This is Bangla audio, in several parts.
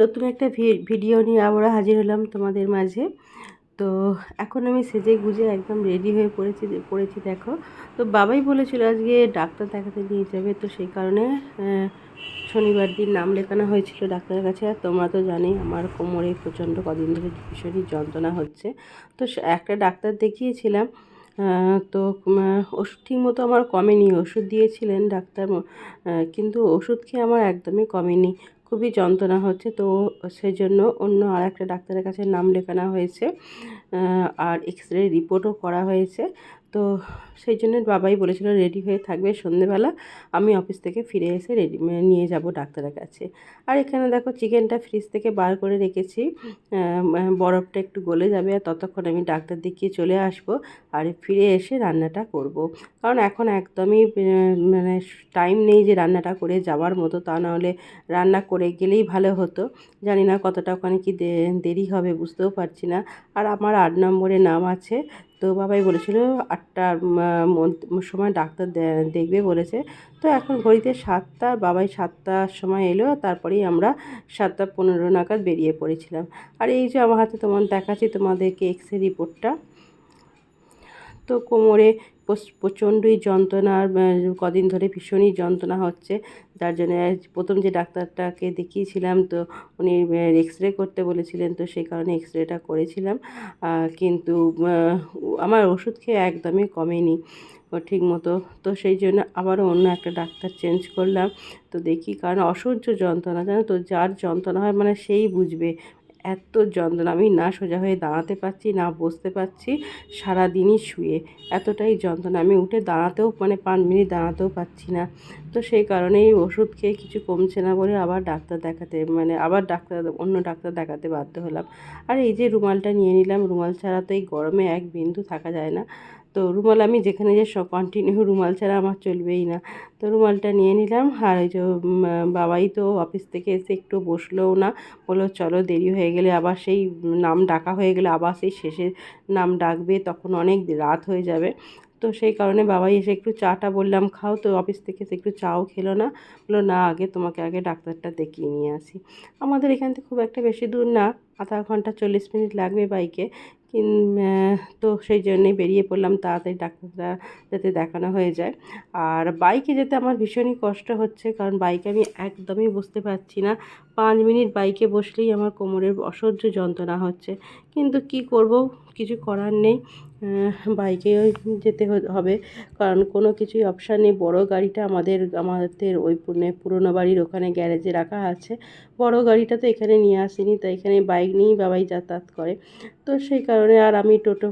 নতুন একটা ভিডিও নিয়ে আবারও হাজির হলাম তোমাদের মাঝে। তো এখন আমি সেজে গুজে একদম রেডি হয়ে পড়েছি পড়েছি দেখো। তো বাবাই বলেছিল আজকে ডাক্তার দেখাতে নিয়ে যাবে, তো সেই কারণে শনিবার দিন নাম লেখানো হয়েছিল ডাক্তারের কাছে। আর তোমরা তো জানোই আমার কোমরে প্রচণ্ড কদিন ধরে ভীষণই যন্ত্রণা হচ্ছে। তো একটা ডাক্তার দেখিয়েছিলাম তো ওষুধ ঠিক মতো আমার কমেনি। ওষুধ দিয়েছিলেন ডাক্তার কিন্তু ওষুধ খেয়ে আমার একদমই কমেনি। খুবই যন্ত্রণা হচ্ছে, তো সেজন্য অন্য আর একটা ডাক্তারের কাছে নাম লেখানো হয়েছে আর এক্স রে রিপোর্টও করা হয়েছে। তো সেই জন্য বাবাই বলেছিল রেডি হয়ে থাকবে সন্ধেবেলা, আমি অফিস থেকে ফিরে এসে রেডি নিয়ে যাব ডাক্তারের কাছে। আর এখানে দেখো চিকেনটা ফ্রিজ থেকে বার করে রেখেছি। বরফটা একটু গলে যাবে, আর ততক্ষণ আমি ডাক্তার দেখিয়ে চলে আসব আর ফিরে এসে রান্নাটা করব। কারণ এখন একদমই মানে টাইম নেই যে রান্নাটা করে যাওয়ার মতো, তা নাহলে রান্না করে গেলেই ভালো হতো। জানি না কতটা ওখানে কি দেরি হবে, বুঝতেও পারছি না। আর আমার আট নম্বরে নাম আছে তো বাবাই বলেছিল, আটটার সময় ডাক্তার দেখবে বলেছে। তো এখন ঘড়িতে সাতটা, বাবাই সাতটার সময় এলো, তারপরেই আমরা সাতটা পনেরো নাগাদ বেরিয়ে পড়েছিলাম। আর এই যে আমার হাতে তোমার দেখাচ্ছি তোমাদেরকে এক্স রিপোর্টটা তো কোমরে প্রচণ্ডই যন্ত্রণা আর কদিন ধরে ভীষণই যন্ত্রণা হচ্ছে। যার জন্য প্রথম যে ডাক্তারটাকে দেখিয়েছিলাম, তো উনি এক্স রে করতে বলেছিলেন, তো সেই কারণে এক্স রেটা করেছিলাম কিন্তু আমার ওষুধ খেয়ে একদমই কমেনি ঠিক মতো তো সেই জন্য আবারও অন্য একটা ডাক্তার চেঞ্জ করলাম। তো দেখি কারণ অসহ্য যন্ত্রণা, জানো তো? যার যন্ত্রণা হয় মানে সেই বুঝবে। এত যন্ত্রণা, আমি না সোজা হয়ে দাঁড়াতে পারছি, না বসতে পারছি, সারাদিনই শুয়ে। এতটাই যন্ত্রণা, আমি উঠে দাঁড়াতেও মানে পাঁচ মিনিট দাঁড়াতেও পারছি না। তো সেই কারণেই ওষুধ খেয়ে কিছু কমছে না বলে আবার ডাক্তার দেখাতে মানে আবার ডাক্তার, অন্য ডাক্তার দেখাতে বাধ্য হলাম। আর এই যে রুমালটা নিয়ে নিলাম, রুমাল ছাড়া তো এই গরমে এক বিন্দু থাকা যায় না। তো রুমাল আমি যেখানে যে সব কন্টিনিউ রুমাল ছাড়া আমার চলবেই না। তো রুমালটা নিয়ে নিলাম, আর ওই যে বাবাই তো অফিস থেকে এসে একটু বসলেও না। বলল, চলো, দেরি হয়ে গেলে আবার সেই নাম ডাকা হয়ে গেলে আবার সেই শেষে নাম ডাকবে, তখন অনেক রাত হয়ে যাবে। তো সেই কারণে বাবাই এসে একটু চাটা বললাম, খাও তো, অফিস থেকে একটু চাও খেলো না। বলল, না, আগে তোমাকে আগে ডাক্তারটা দেখিয়ে নিয়ে আসি। আমাদের এখান থেকে খুব একটা বেশি দূর না, আধা ঘণ্টা চল্লিশ মিনিট লাগবে বাইকে। তো সেই জন্যেই বেরিয়ে পড়লাম, তাড়াতাড়ি ডাক্তারটা যাতে দেখানো হয়ে যায়। আর বাইকে যেতে আমার ভীষণই কষ্ট হচ্ছে, কারণ বাইকে আমি একদমই বসতে পারছি না। পাঁচ মিনিট বাইকে বসলেই আমার কোমরের অসহ্য যন্ত্রণা হচ্ছে। কিন্তু কি করব, কিছু করার নেই। বাইকে যেতে হবে। কারণ কোনো কিছুই অপশান নেই। বড়ো গাড়িটা আমাদের আমাদের ওই পুরোনো বাড়ির ওখানে গ্যারেজে রাখা আছে। বড় গাড়িটা তো এখানে নিয়ে আসেনি, তাই এখানে বাইক নিয়েই বাবাই যাতায়াত করে। তো সেই কারণে আর আমি টোটো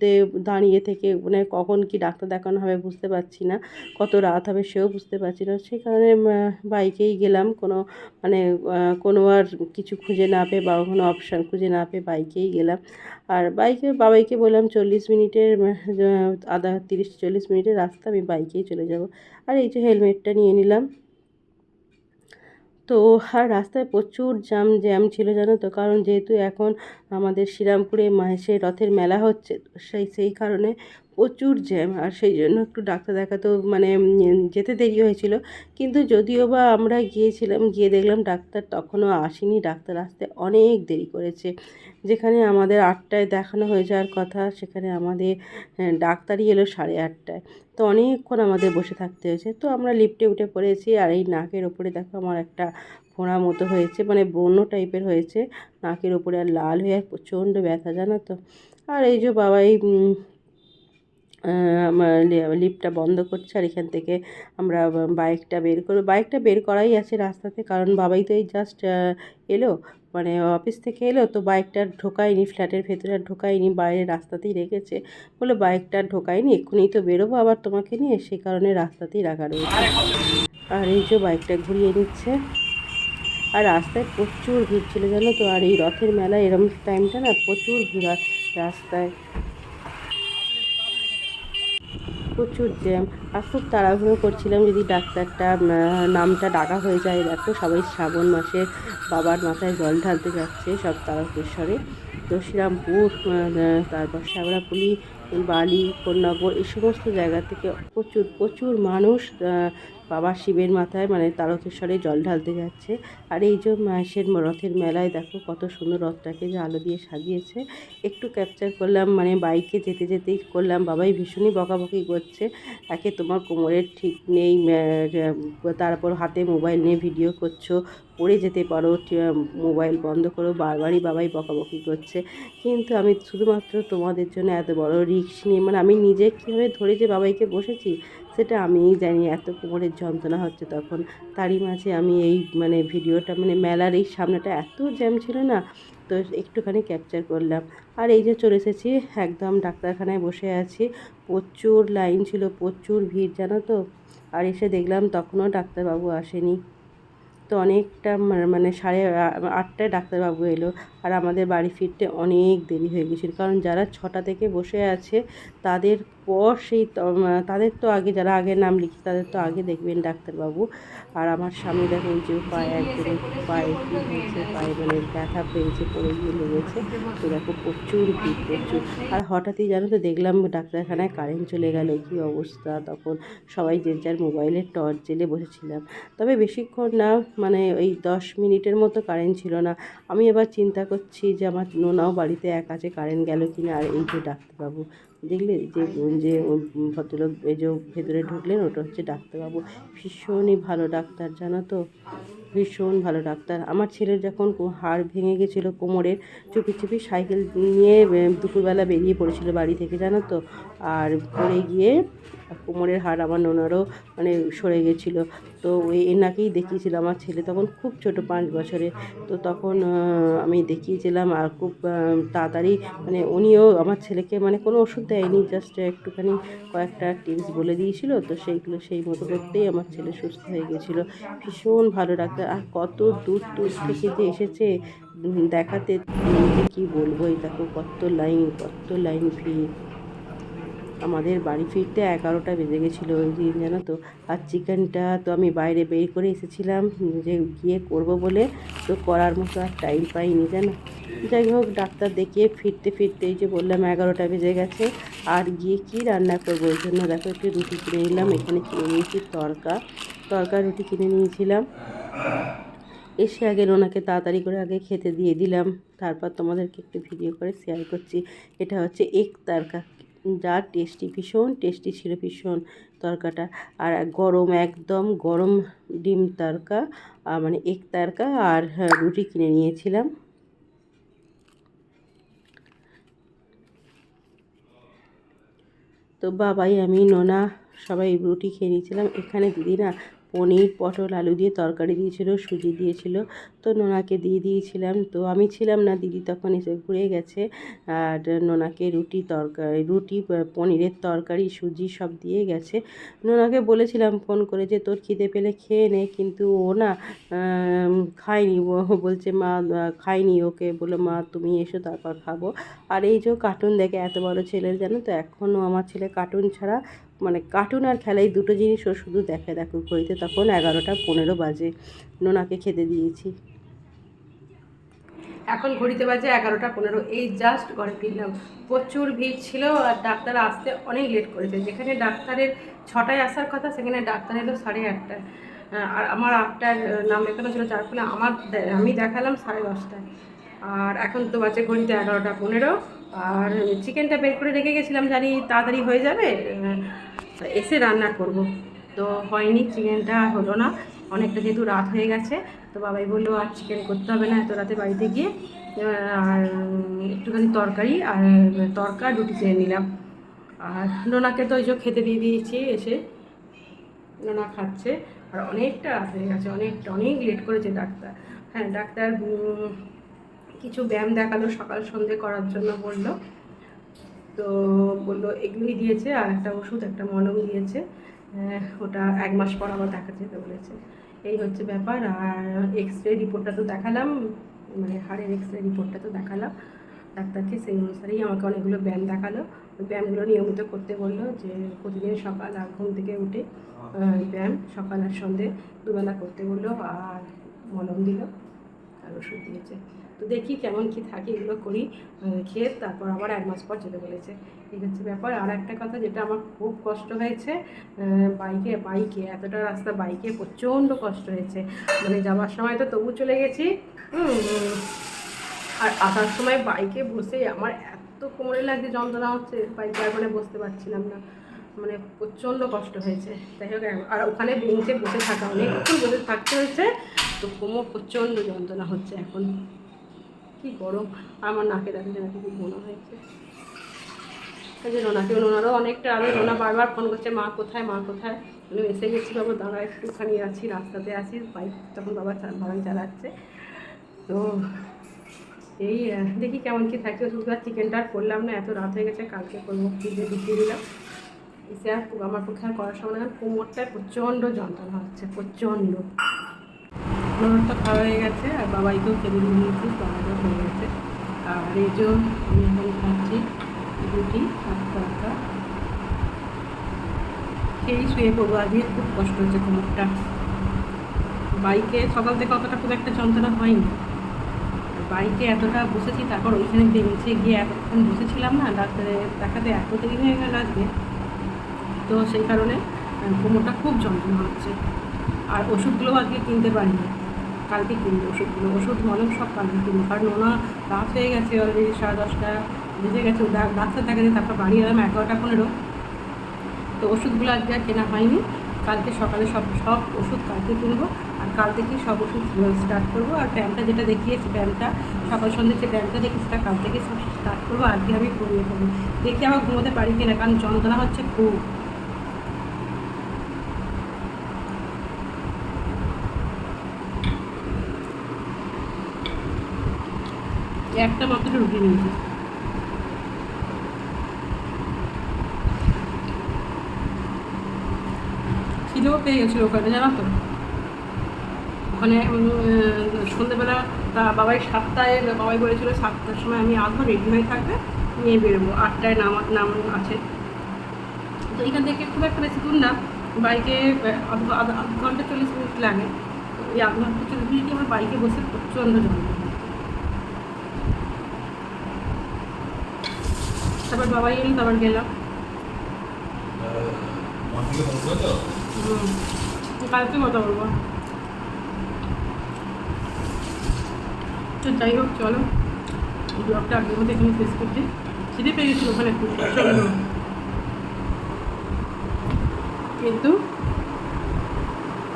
তে দাঁড়িয়ে থেকে মানে কখন কি ডাক্তার দেখানো হবে বুঝতে পারছি না, কত রাত হবে সেও বুঝতে পারছি না। সেই কারণে বাইকেই গেলাম, কোনো মানে কোনো আর কিছু খুঁজে না পেয়ে বা কোনো অপশান খুঁজে না পেয়ে বাইকেই গেলাম। আর বাইকে, বাবাইকে বললাম, চল্লিশ মিনিটের আধা, তিরিশ, চল্লিশ মিনিটের রাস্তা, আমি বাইকেই চলে যাব। আর এই যে হেলমেটটা নিয়ে নিলাম। তো আর রাস্তায় প্রচুর জ্যাম জ্যাম ছিল জানো তো। কারণ যেহেতু এখন আমাদের শ্রীরামপুরে মাহেশের রথের মেলা হচ্ছে সেই সেই কারণে প্রচুর জ্যাম আর সেই জন্য একটু ডাক্তার দেখাতেও মানে যেতে দেরি হয়েছিল। কিন্তু যদিও বা আমরা গিয়েছিলাম গিয়ে দেখলাম ডাক্তার তখনও আসেনি। ডাক্তার আসতে অনেক দেরি করেছে। যেখানে আমাদের আটটায় দেখানো হয়ে যাওয়ার কথা সেখানে আমাদের হ্যাঁ, ডাক্তারই এলো সাড়ে আটটায়। তো অনেকক্ষণ আমাদের বসে থাকতে হয়েছে। তো আমরা লিফটে উঠে পড়েছি আর এই নাকের ওপরে দেখো আমার একটা ফোঁড়া মতো হয়েছে মানে ব্রণ টাইপের হয়েছে। নাকের ওপরে আর লাল হয়ে আর প্রচণ্ড ব্যথা জানো তো? আর এই যে আমার লি- লিফটটা বন্ধ করছে আর এখান থেকে আমরা বাইকটা বের করব। বাইকটা বের করাই আছে রাস্তাতে কারণ বাবাই তো এই জাস্ট এলো মানে অফিস থেকে এলো তো বাইকটা ঢোকায়নি, ফ্ল্যাটের ভেতরে ঢোকায়নি, বাইরে রাস্তাতেই রেখেছে। বলে বাইকটা ঢোকায়নি, এক্ষুনি তো বেরোবো আবার তোমাকে নিয়ে সেই কারণে রাস্তাতেই রাখা রয়েছে। আর এই যে বাইকটা ঘুরিয়ে নিচ্ছে। আর রাস্তায় প্রচুর ভিড় ছিল জানো তো, আর এই রথের মেলা এরম টাইমটা না প্রচুর ভিড় রাস্তায়। প্রচুর জ্যাম। আর খুব তাড়াহুড়ো করছিলাম যদি ডাক্তারটা নামটা ডাকা হয়ে যায়। দেখো সবাই শ্রাবণ মাসে বাবার মাথায় জল ঢালতে যাচ্ছে সব তারকেশ্বরে। তো শ্রীরামপুর তারপর শ্যাওড়াপুলি, বালি, কন্যাগর, এই সমস্ত জায়গা থেকে প্রচুর প্রচুর মানুষ বাবা শিবের মাথায় মানে তারকেশ্বরে জল ঢালতে যাচ্ছে। আর এই যে মাসের রথের মেলায় দেখো কত সুন্দর রথটাকে যে আলো দিয়ে সাজিয়েছে। একটু ক্যাপচার করলাম মানে বাইকে যেতে যেতেই করলাম, বাবাই ভীষণই বকাবকি করছে। একে তোমার কোমরের ঠিক নেই তারপর হাতে মোবাইল নিয়ে ভিডিও করছ, পড়ে যেতে পারো মোবাইল বন্ধ করো, বারবারই বাবাই বকাবকি করছে। কিন্তু আমি শুধুমাত্র তোমাদের জন্য এত বড় রিক্স নিয়ে মানে আমি নিজে কীভাবে ধরে যে বাবাইকে বসেছি সেটা আমিই জানি, এত কোমরের যন্ত্রণা হচ্ছে তখন। তারই মাঝে আমি এই মানে ভিডিওটা মানে মেলার এই সামনেটা এত জ্যাম ছিল না, তো একটুখানি ক্যাপচার করলাম। আর এই যে চলে এসেছি, একদম ডাক্তারখানায় বসে আছি। প্রচুর লাইন ছিল, প্রচুর ভিড়, জানো তো? আর এসে দেখলাম তখনও ডাক্তারবাবু আসেনি। তো অনেকটা মানে সাড়ে আটটায় ডাক্তারবাবু এলো। আর আমাদের বাড়ি ফিরতে অনেক দেরি হয়ে গেছিল। কারণ যারা ছটা থেকে বসে আছে, তাদের পর সেই তাদের তো আগে যারা আগে নাম লিখে, তাদের তো আগে দেখবেন ডাক্তারবাবু। আর আমার স্বামী দেখো ওই যে পায়ে একদম পায়ে হয়েছে, পায়ে মানে ব্যথা পেয়েছে, পড়ে গিয়ে লেগেছে। তো দেখো প্রচুর ভিড়, প্রচুর। আর হঠাৎই জানো তো দেখলাম ডাক্তারখানায় কারেন্ট চলে গেল, কী অবস্থা? তখন সবাই যে যার মোবাইলের টর্চ জেলে বসেছিলাম। তবে বেশিক্ষণ না মানে ওই দশ মিনিটের মতো কারেন্ট ছিল না। আমি এবার চিন্তা করছি যে আমার নোনাও বাড়িতে এক আছে, কারেন্ট গেল কি না আর এই যে ডাক্তারবাবু দেখলে যে যে ভদ্রলোক এই যে ভেতরে ঢুকলেন, ওটা হচ্ছে ডাক্তারবাবু। ভীষণই ভালো ডাক্তার, জানো তো? ভীষণ ভালো ডাক্তার। আমার ছেলের যখন হাড় ভেঙে গেছিল কোমরের, চুপি চুপি সাইকেল নিয়ে দুপুরবেলা বেরিয়ে পড়েছিল বাড়ি থেকে, জানো তো? আর পড়ে গিয়ে কোমরের হাড় আমার নোনারও মানে সরে গেছিল। তো ওই এনাকেই দেখিয়েছিল আমার ছেলে তখন খুব ছোট, পাঁচ বছরে। তো তখন আমি দেখিয়েছিলাম আর খুব তাড়াতাড়ি মানে উনিও আমার ছেলেকে মানে কোনো ওষুধ দেয়নি জাস্ট একটুখানি কয়েকটা টিপস বলে দিয়েছিল। তো সেইগুলো সেই মতো করতেই আমার ছেলে সুস্থ হয়ে গেছিল। ভীষণ ভালো ডাক্তার আর কত দূর দূর থেকে যে এসেছে দেখাতে, কী বলব, এই দেখো কত লাইন কত লাইন ভিড়। আমাদের বাড়ি ফিরতে এগারোটা বেজে গেছিল ওই দিন, জানো তো? আর চিকেনটা তো আমি বাইরে বের করে এসেছিলাম, যে গিয়ে করব বলে তো করার মতো আর টাইম পাইনি, জানো? যাই হোক, ডাক্তার দেখিয়ে ফিরতে ফিরতে এই যে বললাম এগারোটা বেজে গেছে, আর গিয়ে কি রান্না করব? ওই জন্য দেখো একটু রুটি কিনে নিলাম, এখানে কিনে নিয়েছি তরকা। তরকা, রুটি কিনে নিয়েছিলাম। এসে আগে ওনাকে তাড়াতাড়ি করে আগে খেতে দিয়ে দিলাম। তারপর তোমাদেরকে একটু ভিডিও করে শেয়ার করছি। এটা হচ্ছে এক তারকা। যা টেস্টি ভীষণ টেস্টি ছিল ভীষণ তরকাটা। আর গরম একদম গরম ডিম তরকা মানে এক তরকা আর হ্যাঁ, রুটি কিনে নিয়েছিলাম। তো বাবাই আমি নোনা সবাই রুটি খেয়ে নিয়েছিলাম। এখানে দিদি না পনির, পটল, আলু দিয়ে তরকারি দিয়েছিল, সুজি দিয়েছিল। তো নোনাকে দিয়ে দিয়েছিলাম। তো আমি ছিলাম না, দিদি তখন এসে ঘুরে গেছে। আর নোনাকে রুটি তরকারি, রুটি পনিরের তরকারি, সুজি সব দিয়ে গেছে। নোনাকে বলেছিলাম ফোন করে যে, তোর খিদে পেলে খেয়ে নে। কিন্তু ও না খায়নি। ও বলছে, মা, খায়নি ওকে। বলে মা, তুমি এসো, তারপর খাব। আর এই যে কার্টুন দেখে এত বড় ছেলের জানো তো? এখনও আমার ছেলে কার্টুন ছাড়া মানে কার্টুন আর খেলা এই দুটো জিনিস ও শুধু দেখে দেখো, ঘড়িতে তখন এগারোটা পনেরো বাজে। নোনাকে খেতে দিয়েছি। এখন ঘড়িতে বাজে এগারোটা পনেরো। এই জাস্ট ঘরে ফিরলাম। প্রচুর ভিড় ছিল আর ডাক্তার আসতে অনেক লেট করেছে। যেখানে ডাক্তারের ছটায় আসার কথা, সেখানে ডাক্তার এলো সাড়ে আটটায়। আর আমার আটটার নাম লেখানো ছিল যার ফলে আমার আমি দেখালাম সাড়ে দশটায়। আর এখন তো বাজে ঘড়িতে এগারোটা পনেরো। আর চিকেনটা বের করে রেখে গেছিলাম জানি, তাড়াতাড়ি হয়ে যাবে? এসে রান্না করব। তো হয়নি, চিকেনটা হলো না। অনেকটা যেহেতু রাত হয়ে গেছে, তো বাবাই বলল, আর চিকেন করতে হবে না, এত রাতে বাড়িতে গিয়ে। আর একটুখানি তরকারি আর তরকা, রুটি চেয়ে নিলাম। আর নোনাকে তো ওই যে খেতে দিয়ে দিয়েছি এসে। নোনা খাচ্ছে। আর অনেকটা রাত হয়ে গেছে, অনেকটা, অনেক লেট করেছে ডাক্তার। হ্যাঁ ডাক্তার কিছু ব্যায়াম দেখাল সকাল সন্ধে করার জন্য বলল। তো বলল এগুলোই দিয়েছে, আর একটা ওষুধ, একটা মলম দিয়েছে। ওটা এক মাস পর আবার দেখা যেতে বলেছে। এই হচ্ছে ব্যাপার, আর এক্স রে রিপোর্টটা তো দেখালাম মানে হাড়ের এক্স রে রিপোর্টটা তো দেখালাম। ডাক্তারকে সেই অনুসারেই আমাকে অনেকগুলো ব্যায়াম দেখাল। ওই ব্যায়ামগুলো নিয়মিত করতে বলল যে, প্রতিদিন সকাল আর ঘুম থেকে উঠে ব্যায়াম, সকাল আর সন্ধে দুবেলা করতে বলল, আর মলম দিল, আর ওষুধ দিয়েছে। তো দেখি কেমন কি থাকে, এগুলো করি খেয়ে তারপর আবার এক মাস পর যেতে বলেছে এই হচ্ছে ব্যাপার। আর একটা কথা যেটা আমার খুব কষ্ট হয়েছে বাইকে বাইকে, এতটা রাস্তা বাইকে প্রচণ্ড কষ্ট হয়েছে। মানে যাওয়ার সময় তো তবু চলে গেছি। আর আসার সময় বাইকে বসে আমার এত কোমরে লাগছে, যন্ত্রণা হচ্ছে, বাইকে আর মানে বসতে পারছিলাম না। মানে প্রচণ্ড কষ্ট হয়েছে। যাই হোক আর ওখানে বেঞ্চে বসে থাকা, অনেকক্ষণ বসে থাকতে হয়েছে, তো কোমর প্রচণ্ড যন্ত্রণা হচ্ছে এখন। কি গরম। আমার নাকে দেখা যায় খুব মনে হয়েছে। এই যে রোনাকে রোনারও অনেকটা। আগে রোনা বারবার ফোন করছে, মা কোথায় মা কোথায়? আমি এসে গেছি, বাবা, দাঁড়া, একটুখানি আছি, রাস্তাতে আছি। বাইক তখন বাবা বাবাই চালাচ্ছে। তো এই দেখি কেমন কি থাকে। শুধু আর চিকেনটা আর করলাম না, এত রাত হয়ে গেছে, কালকে করব, ফ্রিজে ঢুকিয়ে দিলাম। এসে আর আমার পক্ষে আর করার সময় কোমরটায় প্রচণ্ড যন্ত্রণা হচ্ছে, প্রচণ্ড। নোনটা খাওয়া হয়ে গেছে, আর বাবাইকেও খেতে দিয়ে দিয়েছি বাবাইকেও হয়ে গেছে। আর এই যে আমি এখন খাচ্ছি রুটি আর তরকা খেয়েই শুয়ে পড়ব, আজকে খুব কষ্ট হচ্ছে কোমরটা বাইকে সকাল থেকে অতটা খুব একটা যন্ত্রণা হয়নি। বাইকে এতটা বসেছি, তারপর ওইখানে বেঞ্চে গিয়ে এতক্ষণ বসেছিলাম না, ডাক্তারে দেখাতে এত দেরি হয়ে গেল আজকে। তো সেই কারণে কোমরটা খুব যন্ত্রণা হচ্ছে। আর ওষুধগুলোও আজকে কিনতে পারিনি। কালকে কিনবো ওষুধগুলো, ওষুধ মলম সব কালকে কিনবো কারণ ওনা রাত হয়ে গেছে অলরেডি সাড়ে দশটা বেজে গেছে ডা- থাকে দেখাতে তারপর বাড়ি এলাম এগারোটা পনেরো। তো ওষুধগুলো আজকে আর কেনা হয়নি, কালকে সকালে সব সব ওষুধ কালকে কিনবো আর কাল থেকেই সব ওষুধ স্টার্ট করব। আর ব্যায়ামটা যেটা দেখিয়েছি ব্যায়ামটা সকাল সন্ধ্যে যে ব্যায়ামটা দেখি সেটা কাল থেকে স্টার্ট করব। আজকে আমি করিয়ে ফেলব দেখি আবার ঘুমোতে পারি কিনা, কারণ যন্ত্রণা হচ্ছে খুব। একটা মাত্র রুটি নিয়েছি। খিদেও পেয়ে গেছিল ওখানে, জানো তো? ওখানে সন্ধ্যেবেলা তা বাবাই সাতটায়, বাবাই বলেছিল সাতটার সময় আমি আসব, রেডি হয়ে থাকবে, নিয়ে বেরোবো। আটটায় নাম নাম আছে। তো এখান থেকে খুব একটা বেশি দূর না, বাইকে, আধ আধ আধ ঘণ্টা চল্লিশ মিনিট লাগে। এই আধ ঘণ্টা চল্লিশ মিনিট আমার বাইকে বসে প্রচণ্ড যন্ত্রণা তারপর বাবাই এলো তারপর গেলাম। কালকে কথা বলব। তো যাই হোক চলো। ব্লগটা আগের মধ্যে এখানে শেষ করছি। খিদে পেয়ে গেছিল ওখানে কিন্তু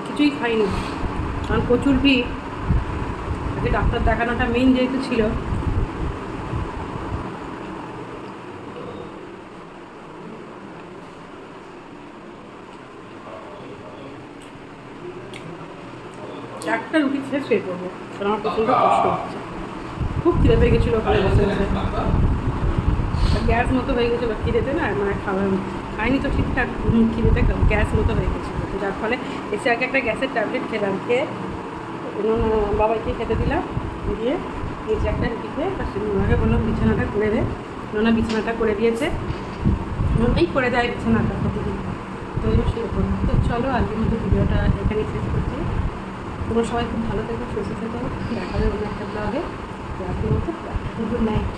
কিছুই খাইনি। কারণ প্রচুর ভিড়। আগে ডাক্তার দেখানোটা মেইন যেহেতু ছিল। একটা রুটি খেয়ে শুয়ে পড়ব। কারণ আমার প্রচণ্ড কষ্ট হচ্ছে। খুব খিদে পেয়ে গেছিল ওখানে বসে বসে। গ্যাস মতো হয়ে গেছে গেছিল খিদেতে না মানে খাওয়া খাইনি তো ঠিকঠাক খিদেতে গ্যাস মতো হয়ে গেছিল। যার ফলে এসে আগে একটা গ্যাসের ট্যাবলেট খেলাম, খেয়ে বাবাইকে খেতে দিলাম, দিয়ে নিচে একটা রুটি খেয়ে ওনাকে বললাম, বিছানাটা করে দে। নোনা বিছানাটা করে দিয়েছে। এই করে দেয় বিছানাটা প্রতিদিন। তো শুয়ে পড়লাম। তো চলো আজকের মতো ভিডিওটা এখানেই শেষ করছি। তোমরা সবাই খুব ভালো থেকো, সুস্থ থেকো। দেখা হবে অন্য একটা ব্লগে তো মতো গুড নাইট